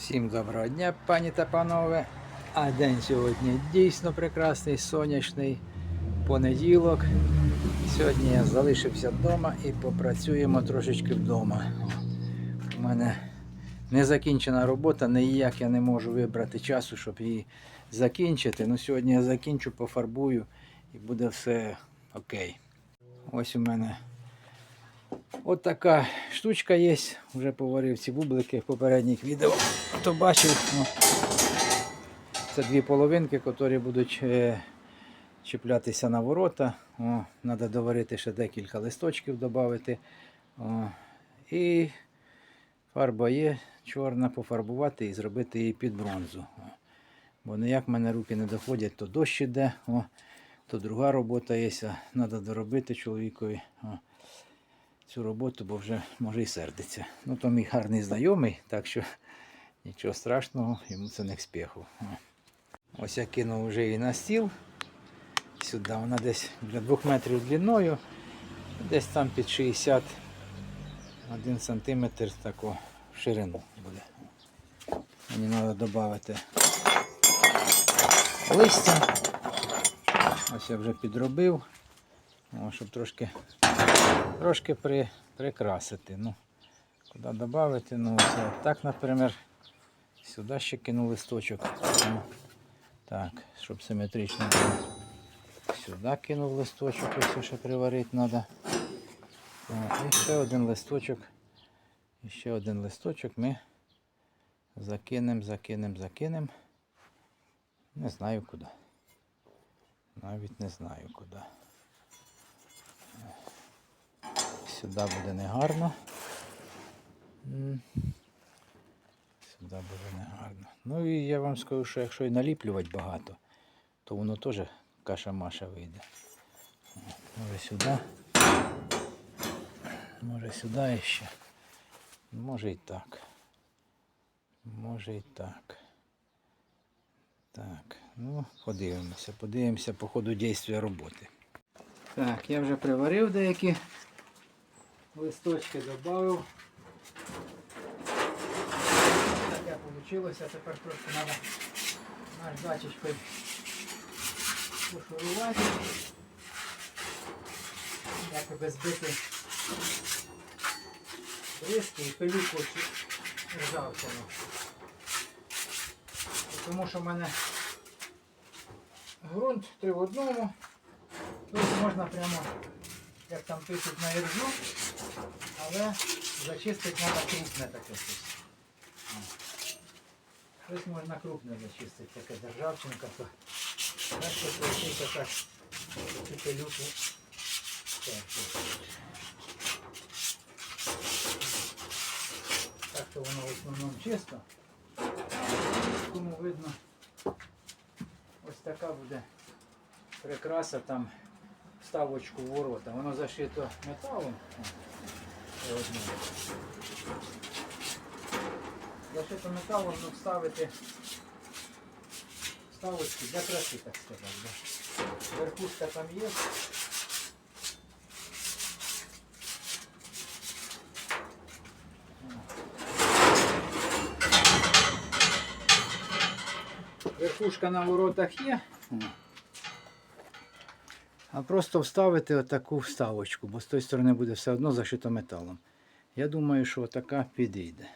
Всім доброго дня, пані та панове. А день сьогодні дійсно прекрасний, сонячний понеділок. Сьогодні я залишився вдома і попрацюємо трошечки вдома. У мене незакінчена робота, ніяк я не можу вибрати часу, щоб її закінчити. Ну, сьогодні я закінчу, пофарбую і буде все окей. Ось у мене От така штучка є. Вже поварив ці бублики в попередніх відео. Хто бачив, ну, це дві половинки, які будуть е, чіплятися на ворота. Треба доварити ще декілька листочків додати. І фарба є чорна, пофарбувати і зробити її під бронзу. О. Бо ніяк в мене руки не доходять, то дощ іде, о, то друга робота є, треба доробити чоловікові. О цю роботу, бо вже може і сердиться. Ну, то мій гарний знайомий, так що нічого страшного, йому це не к спеху. О. Ось я кинув вже її на стіл. Сюди вона десь для 2 метрів длиною, десь там під 61 сантиметр таку ширину буде. Мені треба додати листя. Ось я вже підробив, щоб трошки трошки при, прикрасити. Ну, куди додати? Ну, ось так, наприклад, сюди ще кину листочок. Ну, так, щоб симетрично було. Сюди кинув листочок, ось ще приварити треба. І ще один листочок. І ще один листочок ми закинемо, закинемо, закинемо. Не знаю куди. Навіть не знаю куди. Сюди буде негарно. Сюди буде негарно. Ну і я вам скажу, що якщо і наліплювати багато, то воно теж каша-маша вийде. Може сюди. Може сюди ще. Може і так. Може і так. Так, ну, подивимося, подивимося по ходу дійства роботи. Так, я вже приварив деякі листочки додав. Таке вийшло, тепер просто треба наждачечкою пошурувати. Якоби збити бризки і пилюку ржавчину. Тому що в мене ґрунт три в одному. Тут можна прямо, як там пишуть на іржу, але зачистити треба крупне таке щось. Щось можна крупне зачистити, таке державчинка, то краще пройти так терти. Так то воно в основному чисто. Кому видно, ось така буде прикраса там вставочку ворота. Воно зашито металом. О, ще одне. Зашито металом, ну вставити вставочки для краси, так сказати. Да. Верхушка там є. Верхушка на воротах є. А просто вставити отаку вставочку, бо з тої сторони буде все одно зашито металом. Я думаю, що така підійде.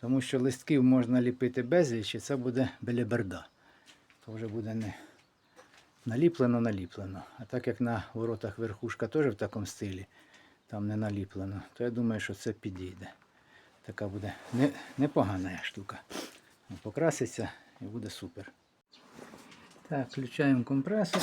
Тому що листків можна ліпити безліч, і це буде белеберда. То вже буде не наліплено, наліплено. А так як на воротах верхушка теж в такому стилі, там не наліплено, то я думаю, що це підійде. Така буде не, непогана штука. Покраситься і буде супер. Так, включаємо компресор.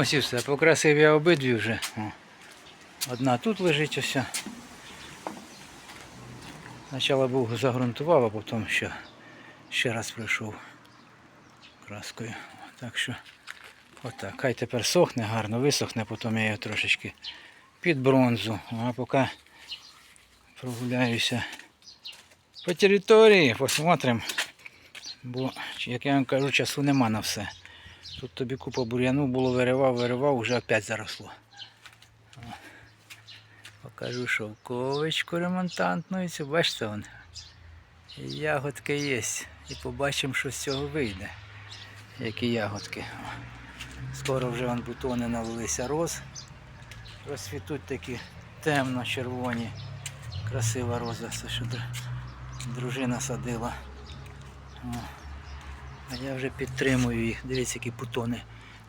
Ось і все. Покрасив я обидві вже. Одна тут лежить ось. Спочатку був загрунтував, а потім ще, ще раз пройшов краскою. Так що отак. Хай тепер сохне гарно, висохне, потім я його трошечки під бронзу. А поки прогуляюся по території, посмотрим. Бо, як я вам кажу, часу нема на все. Тут тобі купа бур'яну було, виривав, виривав, вже опять заросло. О. Покажу шовковичку ремонтантну і бачите вон. Ягодки є. І побачимо, що з цього вийде. Які ягодки. Скоро вже вон бутони налилися роз. Розцвітуть такі темно-червоні. Красива роза, що дружина садила. О. А я вже підтримую їх. Дивіться, які бутони.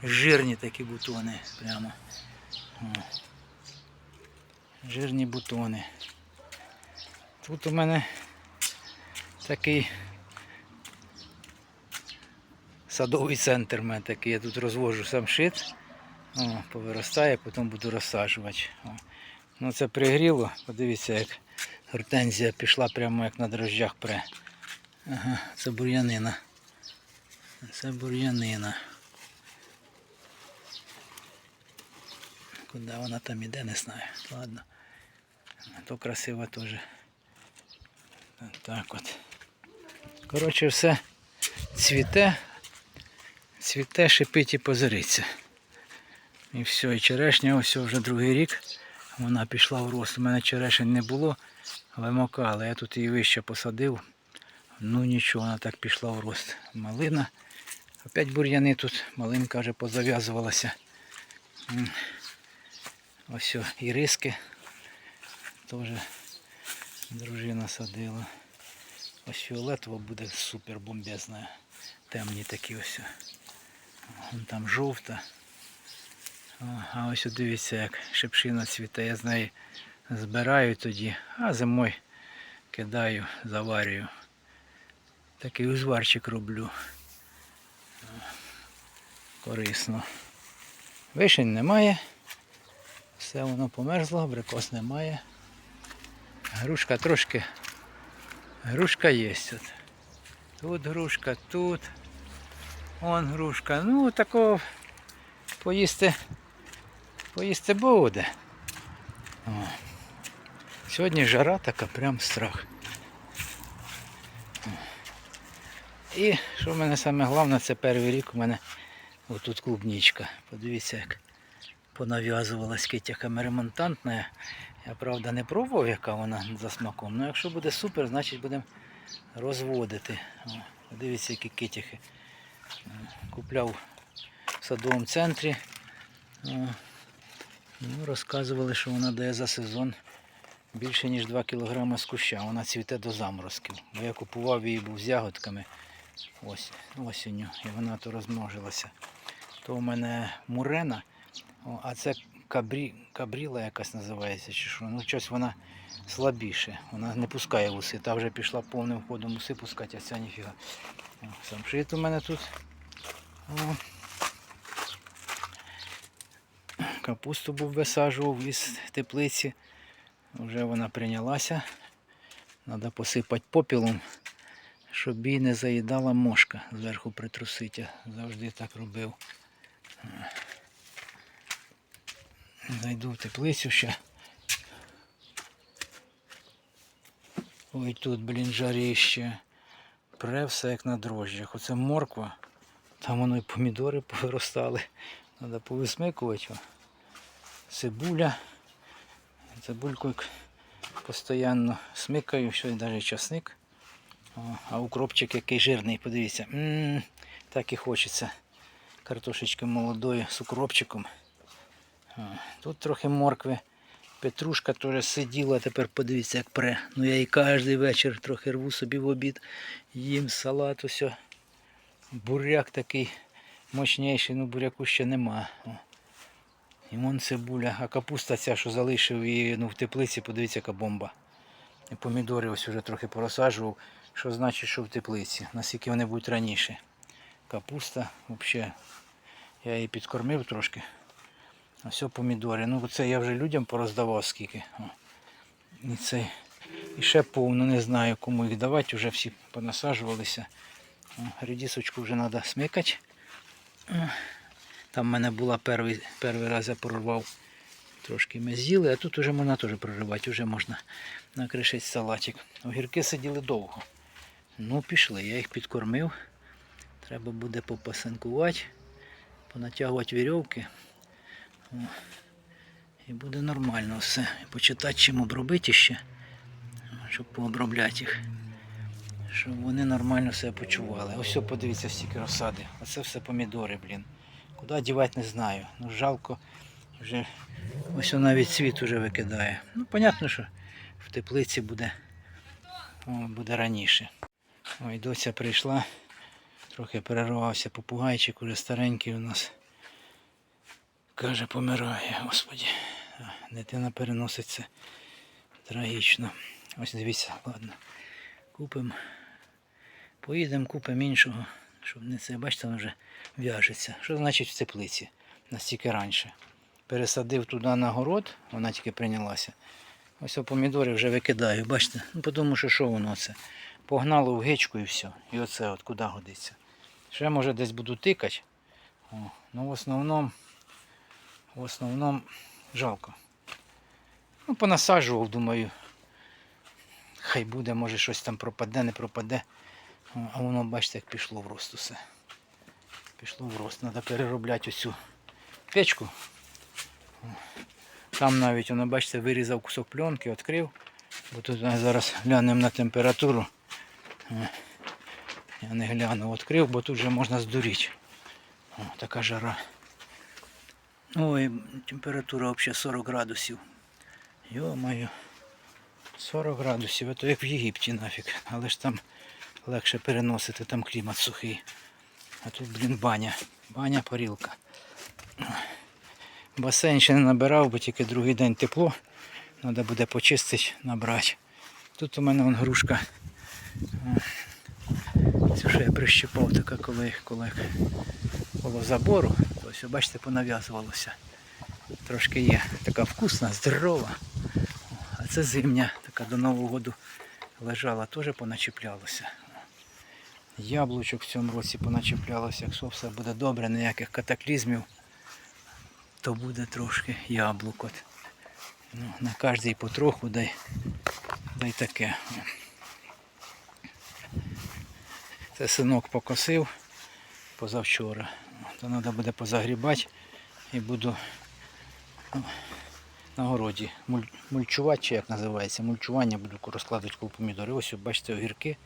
Жирні такі бутони прямо. Жирні бутони. Тут у мене такий садовий центр у мене такий. Я тут розвожу самшит. О, повиростає, потім буду розсаджувати. О. Ну це пригріло. Подивіться, як гортензія пішла прямо як на дрожжах пре. Ага, це бур'янина. Це бур'янина. Куди вона там іде, не знаю. Ладно. То красиво теж. Так от. Коротше, все цвіте, цвіте, шипить і позириться. І все, і черешня ось вже другий рік. Вона пішла в рост. У мене черешень не було, вимокали. Я тут її вище посадив. Ну нічого, вона так пішла в рост. Малина. Опять бур'яни тут, малинка вже позав'язувалася. Ось і риски. Теж дружина садила. Ось фіолетова буде супер бомбезна. Темні такі ось. Вон там жовта. А ось дивіться, як шипшина цвіте. Я з неї збираю тоді, а зимою кидаю, заварюю. Такий узварчик роблю. Корисно. Вишень немає. Все воно померзло, абрикос немає. Грушка трошки. Грушка є. Тут, тут грушка, тут. Вон грушка. Ну, такого поїсти, поїсти буде. О. Сьогодні жара така, прям страх. І що в мене саме головне, це перший рік у мене отут клубничка. Подивіться, як понав'язувалась китяхами ремонтантна. Я правда не пробував, яка вона за смаком. Ну якщо буде супер, значить будемо розводити. О, Дивіться, які китяхи. Е, Купляв в садовому центрі. О, Ну, розказували, що вона дає за сезон більше ніж 2 кг з куща. Вона цвіте до заморозків. Бо я купував її був з ягодками ось, осінню, і вона то розмножилася. То у мене мурена, а це кабрі, кабріла якась називається, чи що. Ну, щось вона слабіше. Вона не пускає вуси. Та вже пішла повним ходом уси пускати, а ця ніфіга. Самшит у мене тут. О. Капусту був висаджував із теплиці. Вже вона прийнялася. Треба посипати попілом, щоб її не заїдала мошка. Зверху притрусити. Завжди так робив. Зайду в теплицю ще. Ой тут, блін, жаріще. Пре все як на дрожжах. Оце морква. Там воно і помідори повиростали. Треба повисмикувати. Цибуля. Цибульку постійно смикаю, що навіть часник. О, а укропчик який жирний, подивіться. м так і хочеться. Картошечки молодої з укропчиком. Тут трохи моркви. Петрушка теж сиділа, тепер подивіться, як пре. Ну я її кожен вечір трохи рву собі в обід. Їм салат усе. Буряк такий мощніший, ну буряку ще нема. І вон цибуля, а капуста ця, що залишив її ну, в теплиці, подивіться, яка бомба. І помідори ось вже трохи порозсаджував, що значить, що в теплиці. Наскільки вони будуть раніше. Капуста, взагалі, я її підкормив трошки. Ось помідори. Ну це я вже людям пороздавав скільки. І це. І ще повно, не знаю кому їх давати, вже всі понасаджувалися. Редісочку вже треба смикати. Там в мене була перший, перший раз я прорвав. Трошки ми з'їли, а тут вже можна теж проривати, вже можна накришити салатик. Огірки сиділи довго. Ну, пішли, я їх підкормив. Треба буде попасинкувати, понатягувати вірьовки. І буде нормально все. Почитати, чим обробити ще, щоб пообробляти їх. Щоб вони нормально себе почували. Ось подивіться стільки розсади. Оце все помідори, блін. Куди дівати не знаю. Ну жалко. Вже ось навіть цвіт уже викидає. Ну, понятно, що в теплиці буде, буде раніше. Ой, доця прийшла. Трохи перервався попугайчик, уже старенький у нас. Каже, помирає, господі. Дитина переноситься трагічно. Ось дивіться, ладно. Купимо. Поїдемо, купимо іншого, щоб не це, бачите, він вже в'яжеться. Що значить в теплиці? Настільки раніше. Пересадив туди на город, вона тільки прийнялася. Ось помідори вже викидаю, бачите? Ну, тому що що воно це? Погнало в гичку і все. І оце от куди годиться. Ще може десь буду тикати. О, ну в основному, в основному жалко. Ну, понасаджував, думаю. Хай буде, може щось там пропаде, не пропаде. А воно, бачите, як пішло в рост усе. Пішло в рост. Треба переробляти оцю печку. Там навіть воно, бачите, вирізав кусок пленки, відкрив. Бо тут зараз глянемо на температуру. Я не гляну, відкрив, бо тут вже можна здуріти. О, така жара. Ой, температура взагалі 40 градусів. Йо-моє. 40 градусів, це як в Єгипті нафіг. Але ж там легше переносити, там клімат сухий. А тут, блін, баня. Баня, парілка. Басейн ще не набирав, бо тільки другий день тепло. Треба буде почистити, набрати. Тут у мене вон грушка. Цю що я прищипав, така коли, коли коло забору. Ось, бачите, понав'язувалося. Трошки є. Така вкусна, здорова. А це зимня, така до Нового року лежала, теж поначіплялося. Яблучок в цьому році поначіплялося. Якщо все буде добре, ніяких катаклізмів, то буде трошки яблук. От. Ну, на кожній потроху дай, дай таке. Це синок покосив позавчора. То треба буде позагрібати і буду ну, на городі муль, мульчувати, чи як називається, мульчування буду розкладати коло помідори. Ось бачите огірки.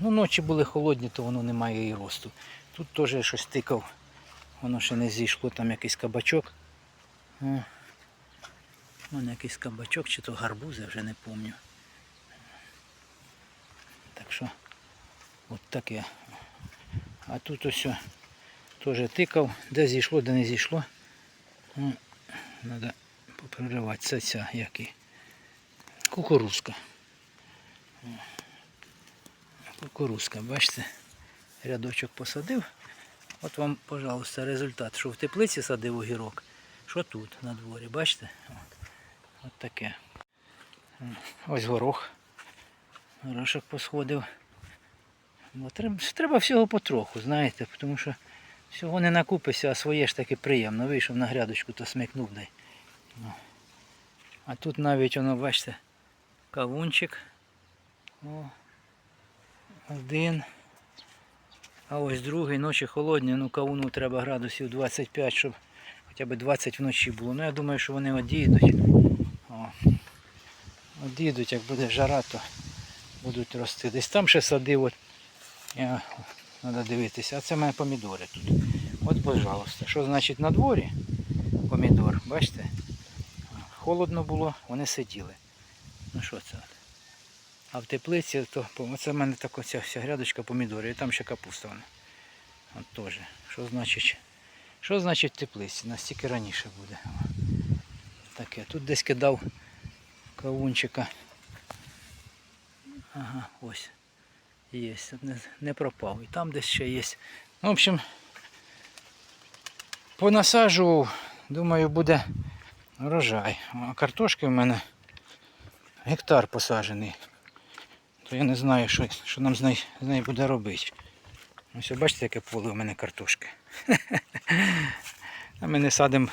Ну, ночі були холодні, то воно не має і росту. Тут теж щось тикав, воно ще не зійшло, там якийсь кабачок. Вон якийсь кабачок, чи то гарбуз, я вже не пам'ятаю. Так що от таке. А тут ось теж тикав, де зійшло, де не зійшло. Треба попереривати. Це ця який. Кукурузка. Кукурузка, бачите, рядочок посадив. От вам, пожалуйста, результат, що в теплиці садив огірок, що тут на дворі, бачите? От, от таке. Ось горох. Горошок посходив. Бо треба, всього потроху, знаєте, тому що всього не накупишся, а своє ж таки приємно. Вийшов на грядочку, то смикнув дай. Ну. А тут навіть воно, бачите, кавунчик. О, один. А ось другий, ночі холодні, ну кавуну треба градусів 25, щоб хоча б 20 вночі було. Ну я думаю, що вони одійдуть. О. Одійдуть, як буде жара, то будуть рости. Десь там ще садив, от, я, треба дивитися. А це в мене помідори тут. От, пожалуйста. Що значить на дворі? Помідор, бачите? Холодно було, вони сиділи. Ну що це? А в теплиці, то оце в мене така ця вся грядочка помідорів, і там ще капуста вона. От теж. Що значить? Що значить теплиці? Настільки раніше буде. Таке. Тут десь кидав кавунчика. Ага, ось. Є. Не, не пропав. І там десь ще є. Ну, в общем, понасаджував думаю, буде врожай. А картошки в мене гектар посаджений. То я не знаю, що, що нам з нею, з нею буде робити. Ось бачите, яке поле у мене картошки. А ми не садимо,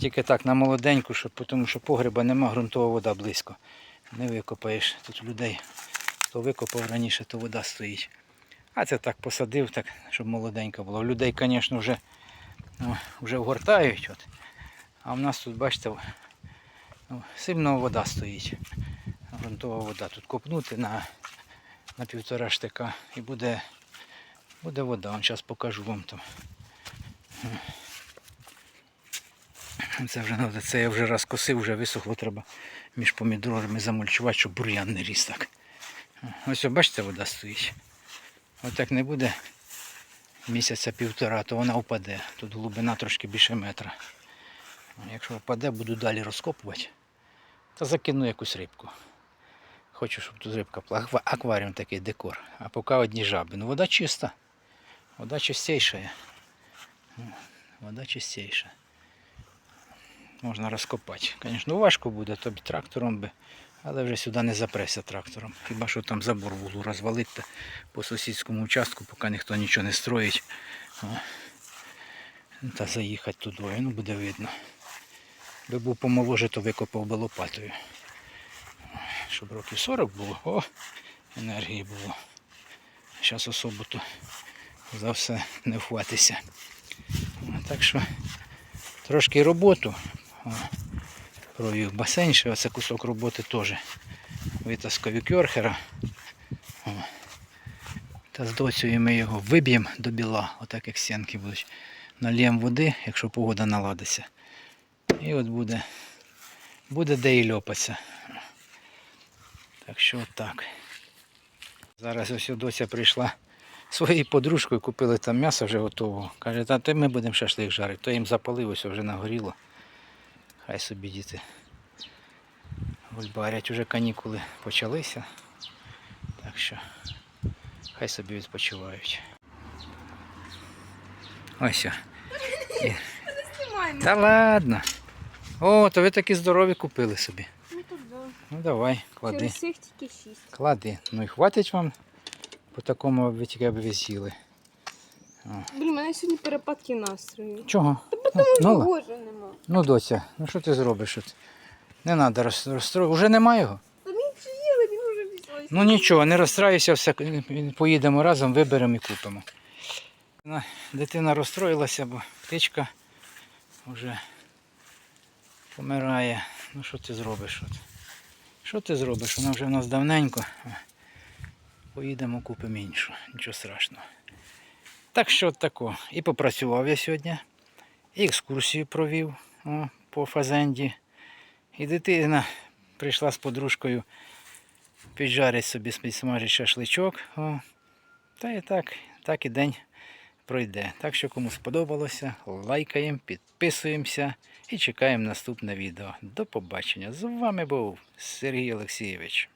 тільки так на молоденьку, тому що погреба нема, ґрунтова вода близько. Не викопаєш. Тут людей, хто викопав раніше, то вода стоїть. А це так посадив, так, щоб молоденько було. Людей, звісно, вже, ну, вже вгортають. От. А в нас тут, бачите, ну, сильно вода стоїть. Грунтова вода. Тут копнути на, на півтора штика і буде, буде вода. Зараз покажу вам там. Це вже надо, це я вже раз косив, вже висохло, треба між помідорами замульчувати, щоб бур'ян не ріс так. Ось бачите, вода стоїть. Отак не буде місяця півтора, то вона впаде. Тут глибина трошки більше метра. Якщо впаде, буду далі розкопувати, то закину якусь рибку. Хочу, щоб тут рибка. Аква- Акваріум такий декор. А поки одні жаби. Ну вода чиста. Вода чистейшая. Вода чистейша. Можна розкопати. Звісно, важко буде, тобі трактором би. Але вже сюди не запреся трактором. Хіба що там забор вуглу розвалити та по сусідському участку, поки ніхто нічого не строїть. Та заїхати туди, ну буде видно. Би був помоложе, то викопав би лопатою. Щоб років 40 було, о, енергії було. Зараз особо то за все не вхватися. Так що трошки роботу. О, басейн, ще оце кусок роботи теж витаскав від кьорхера. Та з доцею ми його виб'ємо до біла, отак як стінки будуть. Нальємо води, якщо погода наладиться. І от буде, буде де і льопатися. Так що так. Зараз ось доця прийшла своєю подружкою, купили там м'ясо вже готово. Каже, та ми будемо шашлик жарити. То їм запалив, ось вже нагоріло. Хай собі діти. Гульбарять, уже канікули почалися. Так що хай собі відпочивають. Ось. Знімаємо. Та ладно. О, то ви такі здорові купили собі. Ну да. Ну давай, клади. Через всіх тільки шість. Клади. Ну і хватить вам по такому ви тільки б ви з'їли. Блін, у мене сьогодні перепадки настрою. Чого? Ну, Ну, ну, Боже, нема. ну, доця, ну що ти зробиш? От? Не треба розстроїти. Уже немає його? Та ми вже він вже візьмає. Ну нічого, не розстраюся, все, поїдемо разом, виберемо і купимо. Дитина розстроїлася, бо птичка вже помирає. Ну що ти зробиш? От? Що ти зробиш? Вона вже в нас давненько. Поїдемо, купимо іншу. Нічого страшного. Так що тако. І попрацював я сьогодні, і екскурсію провів о, по фазенді. І дитина прийшла з подружкою піджарить собі смажить шашличок. О. Та і так, так і день пройде. Так що кому сподобалося, лайкаємо, підписуємося і чекаємо наступне відео. До побачення. З вами був Сергій Олексійович.